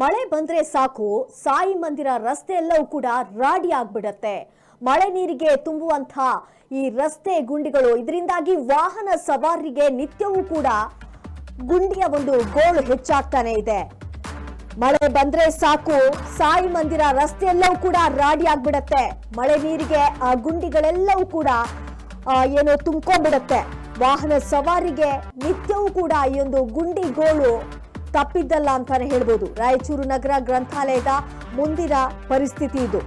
ಮಳೆ ಬಂದ್ರೆ ಸಾಕು, ಸಾಯಿ ಮಂದಿರ ರಸ್ತೆ ಎಲ್ಲವೂ ಕೂಡ ರಾಡಿ ಆಗ್ಬಿಡತ್ತೆ. ಮಳೆ ನೀರಿಗೆ ತುಂಬುವಂತ ಈ ರಸ್ತೆ ಗುಂಡಿಗಳು, ಇದರಿಂದಾಗಿ ವಾಹನ ಸವಾರರಿಗೆ ನಿತ್ಯವೂ ಕೂಡ ಗುಂಡಿಯ ಒಂದು ಗೋಳು ಹೆಚ್ಚಾಗ್ತಾನೆ ಇದೆ. ಮಳೆ ಬಂದ್ರೆ ಸಾಕು, ಸಾಯಿ ಮಂದಿರ ರಸ್ತೆ ಎಲ್ಲವೂ ಕೂಡ ರಾಡಿ ಆಗ್ಬಿಡತ್ತೆ. ಮಳೆ ನೀರಿಗೆ ಆ ಗುಂಡಿಗಳೆಲ್ಲವೂ ಕೂಡ ಏನು ತುಂಬ್ಕೊಂಡ್ಬಿಡತ್ತೆ. ವಾಹನ ಸವಾರಿಗೆ ನಿತ್ಯವೂ ಕೂಡ ಈ ಒಂದು ಗುಂಡಿ ಗೋಳು ತಪ್ಪಿದ್ದಲ್ಲ ಅಂತಾನೆ ಹೇಳ್ಬೋದು. ರಾಯಚೂರು ನಗರ ಗ್ರಂಥಾಲಯದ ಮುಂದಿನ ಪರಿಸ್ಥಿತಿ ಇದು.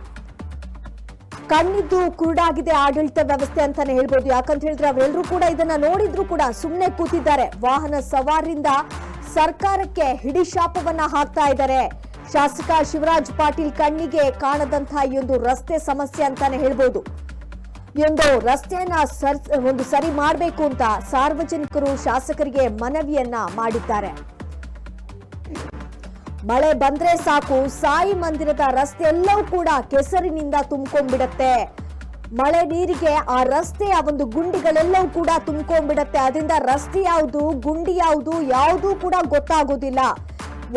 ಕಣ್ಣಿದ್ದು ಕುರುಡಾಗಿದೆ ಆಡಳಿತ ವ್ಯವಸ್ಥೆ ಅಂತಾನೆ ಹೇಳ್ಬೋದು. ಯಾಕಂತ ಹೇಳಿದ್ರೆ ಅವರೆಲ್ಲರೂ ಕೂಡ ಇದನ್ನ ನೋಡಿದ್ರು ಕೂಡ ಸುಮ್ಮನೆ ಕೂತಿದ್ದಾರೆ. ವಾಹನ ಸವಾರರಿಂದ ಸರ್ಕಾರಕ್ಕೆ ಹಿಡಿ ಶಾಪವನ್ನ ಹಾಕ್ತಾ ಇದ್ದಾರೆ. ಶಾಸಕ ಶಿವರಾಜ್ ಪಾಟೀಲ್ ಕಣ್ಣಿಗೆ ಕಾಣದಂತ ಈ ಒಂದು ರಸ್ತೆ ಸಮಸ್ಯೆ ಅಂತಾನೆ ಹೇಳ್ಬೋದು. ಎಂದು ರಸ್ತೆಯನ್ನ ಸರ್, ಒಂದು ಸರಿ ಮಾಡಬೇಕು ಅಂತ ಸಾರ್ವಜನಿಕರು ಶಾಸಕರಿಗೆ ಮನವಿಯನ್ನ ಮಾಡಿದ್ದಾರೆ. ಮಳೆ ಬಂದ್ರೆ ಸಾಕು, ಸಾಯಿ ಮಂದಿರದ ರಸ್ತೆ ಎಲ್ಲವೂ ಕೂಡ ಕೆಸರಿನಿಂದ ತುಂಬ್ಕೊಂಡ್ಬಿಡತ್ತೆ. ಮಳೆ ನೀರಿಗೆ ಆ ರಸ್ತೆಯ ಒಂದು ಗುಂಡಿಗಳೆಲ್ಲವೂ ಕೂಡ ತುಂಬ್ಕೊಂಡ್ಬಿಡತ್ತೆ. ಅದರಿಂದ ರಸ್ತೆ ಯಾವುದು, ಗುಂಡಿ ಯಾವುದು, ಯಾವುದೂ ಕೂಡ ಗೊತ್ತಾಗೋದಿಲ್ಲ.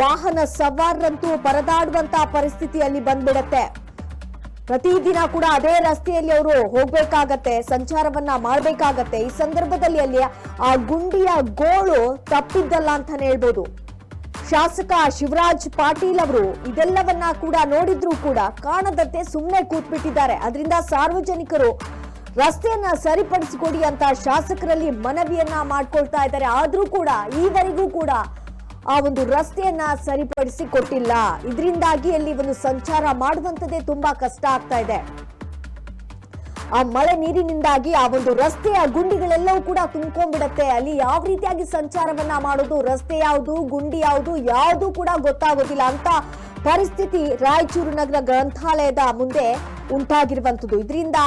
ವಾಹನ ಸವಾರರಂತೂ ಪರದಾಡುವಂತ ಪರಿಸ್ಥಿತಿಯಲ್ಲಿ ಬಂದ್ಬಿಡತ್ತೆ. ಪ್ರತಿದಿನ ಕೂಡ ಅದೇ ರಸ್ತೆಯಲ್ಲಿ ಅವರು ಹೋಗ್ಬೇಕಾಗತ್ತೆ, ಸಂಚಾರವನ್ನ ಮಾಡಬೇಕಾಗತ್ತೆ. ಈ ಸಂದರ್ಭದಲ್ಲಿ ಅಲ್ಲಿ ಆ ಗುಂಡಿಯ ಗೋಳು ತಪ್ಪಿದ್ದಲ್ಲ ಅಂತಾನೆ ಹೇಳ್ಬೋದು. ಶಾಸಕ ಶಿವರಾಜ್ ಪಾಟೀಲ್ ಅವರು ಇದೆಲ್ಲವನ್ನ ಕೂಡ ನೋಡಿದ್ರು ಕೂಡ ಕಾಣದಂತೆ ಸುಮ್ಮನೆ ಕೂತ್ಬಿಟ್ಟಿದ್ದಾರೆ. ಅದರಿಂದ ಸಾರ್ವಜನಿಕರು ರಸ್ತೆಯನ್ನ ಸರಿಪಡಿಸಿಕೊಡಿ ಅಂತ ಶಾಸಕರಲ್ಲಿ ಮನವಿಯನ್ನ ಮಾಡ್ಕೊಳ್ತಾ ಇದ್ದಾರೆ. ಆದ್ರೂ ಕೂಡ ಈವರೆಗೂ ಕೂಡ ಆ ಒಂದು ರಸ್ತೆಯನ್ನ ಸರಿಪಡಿಸಿ ಕೊಟ್ಟಿಲ್ಲ ಇದರಿಂದಾಗಿ ಅಲ್ಲಿ ಒಂದು ಸಂಚಾರ ಮಾಡುವಂತದ್ದೇ ತುಂಬಾ ಕಷ್ಟ ಆಗ್ತಾ ಇದೆ. ಆ ಮಳೆ ನೀರಿನಿಂದಾಗಿ ಆ ಒಂದು ರಸ್ತೆಯ ಗುಂಡಿಗಳೆಲ್ಲವೂ ಕೂಡ ತುಂಬ್ಕೊಂಡ್ಬಿಡತ್ತೆ. ಅಲ್ಲಿ ಯಾವ ರೀತಿಯಾಗಿ ಸಂಚಾರವನ್ನ ಮಾಡೋದು, ರಸ್ತೆ ಯಾವುದು, ಗುಂಡಿ ಯಾವುದು ಯಾವುದು ಕೂಡ ಗೊತ್ತಾಗೋದಿಲ್ಲ ಅಂತ ಪರಿಸ್ಥಿತಿ ರಾಯಚೂರು ನಗರ ಗ್ರಂಥಾಲಯದ ಮುಂದೆ ಉಂಟಾಗಿರುವಂತದ್ದು ಇದರಿಂದ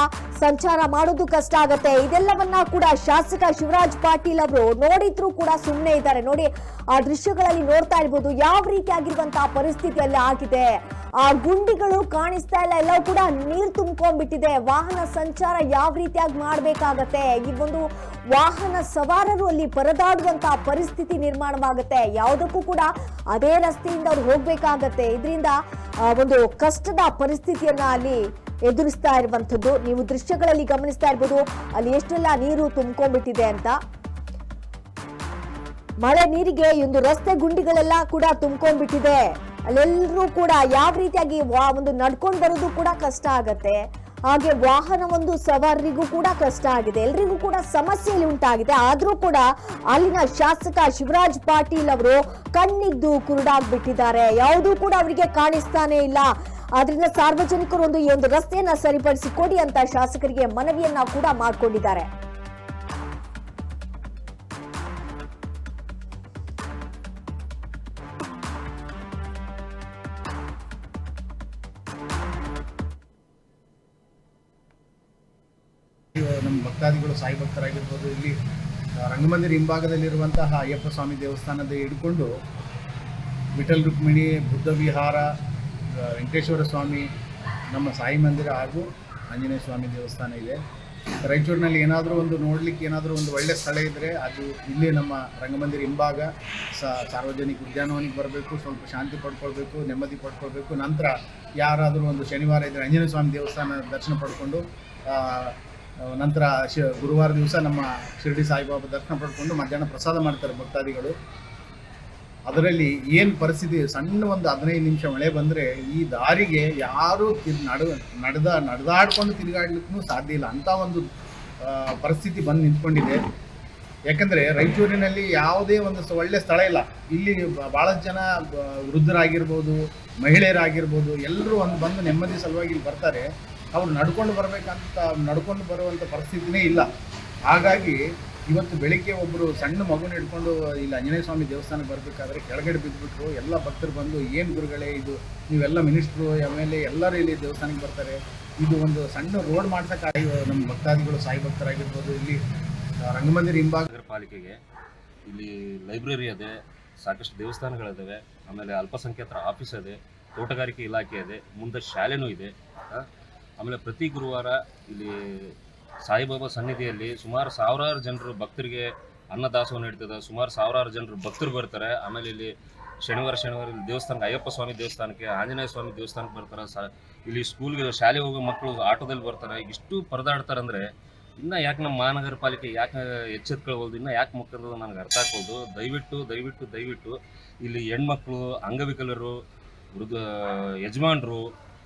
ಸಂಚಾರ ಮಾಡೋದು ಕಷ್ಟ ಆಗತ್ತೆ. ಇದೆಲ್ಲವನ್ನ ಕೂಡ ಶಾಸಕ ಶಿವರಾಜ್ ಪಾಟೀಲ್ ಅವರು ನೋಡಿದ್ರು ಕೂಡ ಸುಮ್ಮನೆ ಇದ್ದಾರೆ. ನೋಡಿ, ಆ ದೃಶ್ಯಗಳಲ್ಲಿ ನೋಡ್ತಾ ಇರ್ಬೋದು ಯಾವ ರೀತಿಯಾಗಿರುವಂತಹ ಪರಿಸ್ಥಿತಿಯಲ್ಲಿ ಆಗಿದೆ. ಆ ಗುಂಡಿಗಳು ಕಾಣಿಸ್ತಾ ಇಲ್ಲ. ಎಲ್ಲವೂ ಕೂಡ ನೀರು ತುಂಬ್ಕೊಂಡ್ಬಿಟ್ಟಿದೆ. ವಾಹನ ಸಂಚಾರ ಯಾವ ರೀತಿಯಾಗಿ ಮಾಡ್ಬೇಕಾಗತ್ತೆ? ಈ ಒಂದು ವಾಹನ ಸವಾರರು ಅಲ್ಲಿ ಪರದಾಡುವಂತಹ ಪರಿಸ್ಥಿತಿ ನಿರ್ಮಾಣವಾಗುತ್ತೆ. ಯಾವುದಕ್ಕೂ ಕೂಡ ಅದೇ ರಸ್ತೆಯಿಂದ ಅವ್ರು ಹೋಗ್ಬೇಕಾಗತ್ತೆ. ಇದರಿಂದ ಒಂದು ಕಷ್ಟದ ಪರಿಸ್ಥಿತಿಯನ್ನ ಅಲ್ಲಿ ಎದುರಿಸ್ತಾ ಇರುವಂತದ್ದು ನೀವು ದೃಶ್ಯಗಳಲ್ಲಿ ಗಮನಿಸ್ತಾ ಇರ್ಬೋದು. ಅಲ್ಲಿ ಎಷ್ಟೆಲ್ಲ ನೀರು ತುಂಬ್ಕೊಂಡ್ಬಿಟ್ಟಿದೆ ಅಂತ. ಮಳೆ ನೀರಿಗೆ ಒಂದು ರಸ್ತೆ ಗುಂಡಿಗಳೆಲ್ಲ ಕೂಡ ತುಂಬ್ಕೊಂಡ್ಬಿಟ್ಟಿದೆ. ಅಲ್ಲೆಲ್ಲರೂ ಕೂಡ ಯಾವ ರೀತಿಯಾಗಿ ವಾ- ಒಂದು ನಡ್ಕೊಂಡು ಬರೋದು ಕೂಡ ಕಷ್ಟ ಆಗತ್ತೆ. ಹಾಗೆ ವಾಹನ ಒಂದು ಸವಾರರಿಗೂ ಕೂಡ ಕಷ್ಟ ಆಗಿದೆ. ಎಲ್ರಿಗೂ ಕೂಡ ಸಮಸ್ಯೆಯಲ್ಲಿ ಉಂಟಾಗಿದೆ. ಆದ್ರೂ ಕೂಡ ಅಲ್ಲಿನ ಶಾಸಕ ಶಿವರಾಜ್ ಪಾಟೀಲ್ ಅವರು ಕಣ್ಣಿದ್ದು ಕುರುಡಾಗ್ಬಿಟ್ಟಿದ್ದಾರೆ. ಯಾವುದೂ ಕೂಡ ಅವರಿಗೆ ಕಾಣಿಸ್ತಾನೆ ಇಲ್ಲ. ಆದ್ರಿಂದ ಸಾರ್ವಜನಿಕರು ಒಂದು ಈ ಒಂದು ರಸ್ತೆಯನ್ನ ಸರಿಪಡಿಸಿಕೊಡಿ ಅಂತ ಶಾಸಕರಿಗೆ ಮನವಿಯನ್ನ ಕೂಡ ಮಾಡ್ಕೊಂಡಿದ್ದಾರೆ. ನಮ್ಮ ಭಕ್ತಾದಿಗಳು, ಸಾಯಿ ಭಕ್ತರಾಗಿರ್ಬೋದು, ಇಲ್ಲಿ ರಂಗಮಂದಿರ ಹಿಂಭಾಗದಲ್ಲಿರುವಂತಹ ಅಯ್ಯಪ್ಪ ಸ್ವಾಮಿ ದೇವಸ್ಥಾನದ ಹಿಡ್ಕೊಂಡು ವಿಠಲ್ ರುಕ್ಮಿಣಿ, ಬುದ್ಧ ವಿಹಾರ ವೆಂಕಟೇಶ್ವರ ಸ್ವಾಮಿ, ನಮ್ಮ ಸಾಯಿ ಮಂದಿರ ಹಾಗೂ ಆಂಜನೇಯ ಸ್ವಾಮಿ ದೇವಸ್ಥಾನ ಇದೆ. ರಾಯಚೂರಿನಲ್ಲಿ ಏನಾದರೂ ಒಂದು ನೋಡಲಿಕ್ಕೆ ಏನಾದರೂ ಒಂದು ಒಳ್ಳೆಯ ಸ್ಥಳ ಇದ್ದರೆ ಅದು ಇಲ್ಲಿ ನಮ್ಮ ರಂಗಮಂದಿರ ಹಿಂಭಾಗ. ಸಾರ್ವಜನಿಕ ಉದ್ಯಾನವನಕ್ಕೆ ಬರಬೇಕು, ಸ್ವಲ್ಪ ಶಾಂತಿ ಪಡ್ಕೊಳ್ಬೇಕು, ನೆಮ್ಮದಿ ಪಡ್ಕೊಳ್ಬೇಕು. ನಂತರ ಯಾರಾದರೂ ಒಂದು ಶನಿವಾರ ಇದ್ದರೆ ಆಂಜನೇಯ ಸ್ವಾಮಿ ದೇವಸ್ಥಾನ ದರ್ಶನ ಪಡ್ಕೊಂಡು ನಂತರ ಶಿ, ಗುರುವಾರ ದಿವಸ ನಮ್ಮ ಶಿರಡಿ ಸಾಯಿಬಾಬಾ ದರ್ಶನ ಪಡ್ಕೊಂಡು ಮಧ್ಯಾಹ್ನ ಪ್ರಸಾದ ಮಾಡ್ತಾರೆ ಭಕ್ತಾದಿಗಳು. ಅದರಲ್ಲಿ ಏನು ಪರಿಸ್ಥಿತಿ? ಸಣ್ಣ ಒಂದು ಹದಿನೈದು ನಿಮಿಷ ಮಳೆ ಬಂದರೆ ಈ ದಾರಿಗೆ ಯಾರೂ ನಡ, ನಡೆದ, ನಡೆದಾಡ್ಕೊಂಡು ತಿರುಗಾಡ್ಲಿಕ್ಕೂ ಸಾಧ್ಯ ಇಲ್ಲ. ಅಂಥ ಒಂದು ಪರಿಸ್ಥಿತಿ ಬಂದು ನಿಂತ್ಕೊಂಡಿದೆ. ಯಾಕಂದರೆ ರಾಯಚೂರಿನಲ್ಲಿ ಯಾವುದೇ ಒಂದು ಒಳ್ಳೆ ಸ್ಥಳ ಇಲ್ಲ. ಇಲ್ಲಿ ಭಾಳಷ್ಟು ಜನ ವೃದ್ಧರಾಗಿರ್ಬೋದು, ಮಹಿಳೆಯರಾಗಿರ್ಬೋದು, ಎಲ್ಲರೂ ಒಂದು ಬಂದು ನೆಮ್ಮದಿ ಸಲುವಾಗಿ ಇಲ್ಲಿ ಬರ್ತಾರೆ. ಅವ್ರು ನಡ್ಕೊಂಡು ಬರಬೇಕಂತ, ನಡ್ಕೊಂಡು ಬರುವಂಥ ಪರಿಸ್ಥಿತಿನೇ ಇಲ್ಲ. ಹಾಗಾಗಿ ಇವತ್ತು ಬೆಳಿಗ್ಗೆ ಒಬ್ಬರು ಸಣ್ಣ ಮಗುನ ಹಿಡ್ಕೊಂಡು, ಇಲ್ಲಿ ಆಂಜನೇಯ ಸ್ವಾಮಿ ದೇವಸ್ಥಾನಕ್ಕೆ ಬರಬೇಕಾದ್ರೆ ಕೆಳಗಡೆ ಬಿದ್ದುಬಿಟ್ರು ಎಲ್ಲ ಭಕ್ತರು ಬಂದು, ಏನು ಗುರುಗಳೇ ಇದು? ನೀವೆಲ್ಲ ಮಿನಿಸ್ಟ್ರು, ಎಂ ಎಲ್ ಎಲ್ಲರೂ ಇಲ್ಲಿ ದೇವಸ್ಥಾನಕ್ಕೆ ಬರ್ತಾರೆ. ಇದು ಒಂದು ಸಣ್ಣ ರೋಡ್ ಮಾಡ್ಸೋಕ್ಕಾಗಿ ನಮ್ಮ ಭಕ್ತಾದಿಗಳು, ಸಾಯಿ ಭಕ್ತರಾಗಿರ್ಬೋದು. ಇಲ್ಲಿ ರಂಗಮಂದಿರ ಹಿಂಭಾಗ ನಗರ ಪಾಲಿಕೆಗೆ ಇಲ್ಲಿ ಲೈಬ್ರರಿ ಇದೆ, ಸಾಕಷ್ಟು ದೇವಸ್ಥಾನಗಳಿದ್ದಾವೆ ಆಮೇಲೆ ಅಲ್ಪಸಂಖ್ಯಾತರ ಆಫೀಸ್ ಇದೆ, ತೋಟಗಾರಿಕೆ ಇಲಾಖೆ ಇದೆ, ಮುಂದೆ ಶಾಲೆನೂ ಇದೆ. ಆಮೇಲೆ ಪ್ರತಿ ಗುರುವಾರ ಇಲ್ಲಿ ಸಾಯಿಬಾಬಾ ಸನ್ನಿಧಿಯಲ್ಲಿ ಸುಮಾರು ಸಾವಿರಾರು ಜನರು ಭಕ್ತರಿಗೆ ಅನ್ನದಾಸೋಹ ನೀಡ್ತದೆ ಸುಮಾರು ಸಾವಿರಾರು ಜನರು ಭಕ್ತರು ಬರ್ತಾರೆ. ಆಮೇಲೆ ಇಲ್ಲಿ ಶನಿವಾರ ಶನಿವಾರ ಇಲ್ಲಿ ದೇವಸ್ಥಾನಕ್ಕೆ, ಅಯ್ಯಪ್ಪ ಸ್ವಾಮಿ ದೇವಸ್ಥಾನಕ್ಕೆ, ಆಂಜನೇಯ ಸ್ವಾಮಿ ದೇವಸ್ಥಾನಕ್ಕೆ ಬರ್ತಾರೆ. ಸ, ಇಲ್ಲಿ ಸ್ಕೂಲ್ಗೆ ಶಾಲೆಗೆ ಹೋಗೋ ಮಕ್ಕಳು ಆಟೋದಲ್ಲಿ ಬರ್ತಾರೆ. ಇಷ್ಟು ಪರದಾಡ್ತಾರೆ ಅಂದರೆ ಇನ್ನು ಯಾಕೆ ನಮ್ಮ ಮಹಾನಗರ ಪಾಲಿಕೆ ಯಾಕೆ ಎಚ್ಚೆತ್ಕೊಳ್ಬೋದು ಇನ್ನು ಯಾಕೆ ಮುಖಂಡರು ನನಗೆ ಅರ್ಥ ಆಗ್ಬೋದು ದಯವಿಟ್ಟು ದಯವಿಟ್ಟು ದಯವಿಟ್ಟು ಇಲ್ಲಿ ಹೆಣ್ಮಕ್ಳು, ಅಂಗವಿಕಲರು, ವೃದ್ಧ, ಯಜಮಾನರು,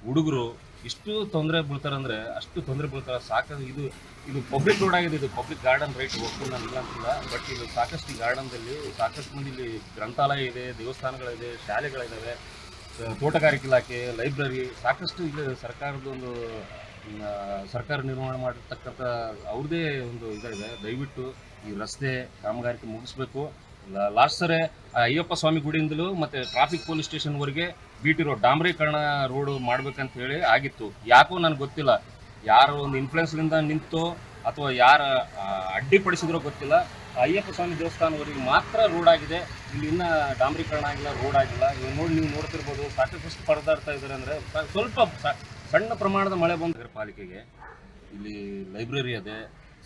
ಹುಡುಗರು ಇಷ್ಟು ತೊಂದರೆ ಬೀಳ್ತಾರಂದ್ರೆ ಅಷ್ಟು ತೊಂದರೆ ಬೀಳ್ತಾರೆ ಸಾಕು ಇದು ಇದು ಪಬ್ಲಿಕ್ ರೋಡ್ ಆಗಿದೆ, ಇದು ಪಬ್ಲಿಕ್ ಗಾರ್ಡನ್ ರೈಟ್ ನಾನು ಇಲ್ಲ ಅಂತಿಲ್ಲ ಬಟ್ ಇದು ಸಾಕಷ್ಟು ಗಾರ್ಡನ್ದಲ್ಲಿ ಸಾಕಷ್ಟು ಮಂದಿ ಇಲ್ಲಿ ಗ್ರಂಥಾಲಯ ಇದೆ, ದೇವಸ್ಥಾನಗಳಿದೆ ಶಾಲೆಗಳಿದ್ದಾವೆ ತೋಟಗಾರಿಕೆ ಇಲಾಖೆ ಲೈಬ್ರರಿ ಸಾಕಷ್ಟು ಇಲ್ಲಿ ಸರ್ಕಾರದ ಒಂದು ಸರ್ಕಾರ ನಿರ್ಮಾಣ ಮಾಡಿರ್ತಕ್ಕಂಥ ಅವ್ರದ್ದೇ ಒಂದು ಇದಾಗಿದೆ. ದಯವಿಟ್ಟು ಈ ರಸ್ತೆ ಕಾಮಗಾರಿಕೆ ಮುಗಿಸ್ಬೇಕು. ಲಾಸ್ಟ್ ಸರಿ ಅಯ್ಯಪ್ಪ ಸ್ವಾಮಿ ಗುಡಿಯಿಂದಲೂ ಮತ್ತು ಟ್ರಾಫಿಕ್ ಪೊಲೀಸ್ ಸ್ಟೇಷನ್ವರೆಗೆ ಬಿ ಟಿ ರೋಡ್ ಡಾಂಬರೀಕರಣ ರೋಡು ಮಾಡ್ಬೇಕಂತ ಹೇಳಿ ಆಗಿತ್ತು. ಯಾಕೋ ನನಗೆ ಗೊತ್ತಿಲ್ಲ. ಯಾರು ಒಂದು ಇನ್ಫ್ಲುಯೆನ್ಸ್ಲಿಂದ ನಿಂತೋ ಅಥವಾ ಯಾರು ಅಡ್ಡಿಪಡಿಸಿದ್ರೋ ಗೊತ್ತಿಲ್ಲ. ಅಯ್ಯಪ್ಪ ಸ್ವಾಮಿ ದೇವಸ್ಥಾನವರೆಗೆ ಮಾತ್ರ ರೋಡ್ ಆಗಿದೆ. ಇಲ್ಲಿ ಇನ್ನೂ ಡಾಂಬರೀಕರಣ ಆಗಿಲ್ಲ ರೋಡ್ ಆಗಿಲ್ಲ. ಇವಾಗ ನೋಡಿ ನೀವು ನೋಡ್ತಿರ್ಬೋದು. ಸಾಕಷ್ಟು ಪರದಾಡ್ತಾ ಇದ್ದಾರೆ ಅಂದರೆ ಸ್ವಲ್ಪ ಸಣ್ಣ ಪ್ರಮಾಣದ ಮಳೆ ಬಂದು ಪಾಲಿಕೆಗೆ. ಇಲ್ಲಿ ಲೈಬ್ರರಿ ಇದೆ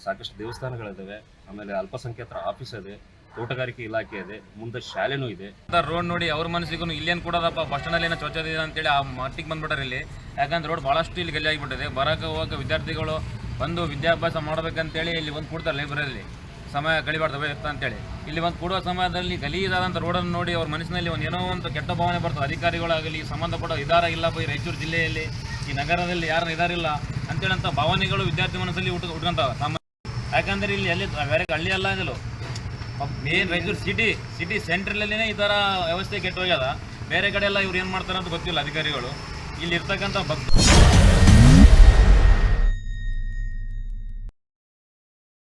ಸಾಕಷ್ಟು ದೇವಸ್ಥಾನಗಳಿದ್ದಾವೆ ಆಮೇಲೆ ಅಲ್ಪಸಂಖ್ಯಾತರ ಆಫೀಸ್ ಇದೆ ತೋಟಗಾರಿಕೆ ಇಲಾಖೆ ಇದೆ, ಮುಂದೆ ಶಾಲೆನೂ ಇದೆ. ರೋಡ್ ನೋಡಿ ಅವ್ರ ಮನಸ್ಸಿಗೂ ಇಲ್ಲೇನು ಕೊಡೋದಪ್ಪ ಬಸ್ ಸ್ಟ್ಯಾಂಡಲ್ಲಿ ಏನೋ ಸ್ವಚ್ಛತೆ ಇದೆ ಅಂತೇಳಿ ಆ ಮಟ್ಟಿಗೆ ಬಂದ್ಬಿಟ್ಟಾರೆ ಇಲ್ಲಿ. ಯಾಕಂದ್ರೆ ರೋಡ್ ಭಾಳಷ್ಟು ಇಲ್ಲಿ ಗಲ್ಲಿ ಆಗಿಬಿಟ್ಟಿದೆ. ಬರೋಕೆ ಹೋಗಕ್ಕೆ ವಿದ್ಯಾರ್ಥಿಗಳು ಬಂದು ವಿದ್ಯಾಭ್ಯಾಸ ಮಾಡ್ಬೇಕಂತೇಳಿ ಇಲ್ಲಿ ಒಂದು ಕೊಡ್ತಾರೆ ಲೈಬ್ರರಿಯಲ್ಲಿ ಸಮಯ ಕಳಿಬಾರ್ದು ಅಂತ ಅಂತೇಳಿ. ಇಲ್ಲಿ ಒಂದು ಕೊಡುವ ಸಮಯದಲ್ಲಿ ಗಲೀಜಾದಂಥ ರೋಡನ್ನು ನೋಡಿ ಅವ್ರ ಮನಸ್ಸಿನಲ್ಲಿ ಒಂದು ಏನೋ ಒಂದು ಕೆಟ್ಟ ಭಾವನೆ ಬರ್ತದೆ. ಅಧಿಕಾರಿಗಳಾಗಲಿ, ಸಂಬಂಧಪಟ್ಟ ಇದಾರ ಇಲ್ಲಪ್ಪ ಈ ರಾಯಚೂರು ಜಿಲ್ಲೆಯಲ್ಲಿ, ಈ ನಗರದಲ್ಲಿ ಯಾರು ಇದಾರಿಲ್ಲ ಅಂತೇಳಂಥ ಅಂತ ಭಾವನೆಗಳು ವಿದ್ಯಾರ್ಥಿ ಮನಸ್ಸಲ್ಲಿ ಹುಟ್ಟು ಹುಟ್ಕೊಂತಾವೆ. ಸಾಮಾನ್ಯ ಯಾಕಂದ್ರೆ ಇಲ್ಲಿ ಅಲ್ಲಿ ಬೇರೆ ಹಳ್ಳಿ ಅಲ್ಲ ಮೇನ್ ಮೈಸೂರು ಸಿಟಿ ಸಿಟಿ ಸೆಂಟ್ರಲ್ಲೇ ಈ ಥರ ವ್ಯವಸ್ಥೆ ಕೆಟ್ಟೋಗ್ಯದ. ಬೇರೆ ಕಡೆ ಎಲ್ಲ ಇವ್ರು ಏನು ಮಾಡ್ತಾರೆ ಅಂತ ಗೊತ್ತಿಲ್ಲ ಅಧಿಕಾರಿಗಳು. ಇಲ್ಲಿ ಇರ್ತಕ್ಕಂತ ಭಕ್ತ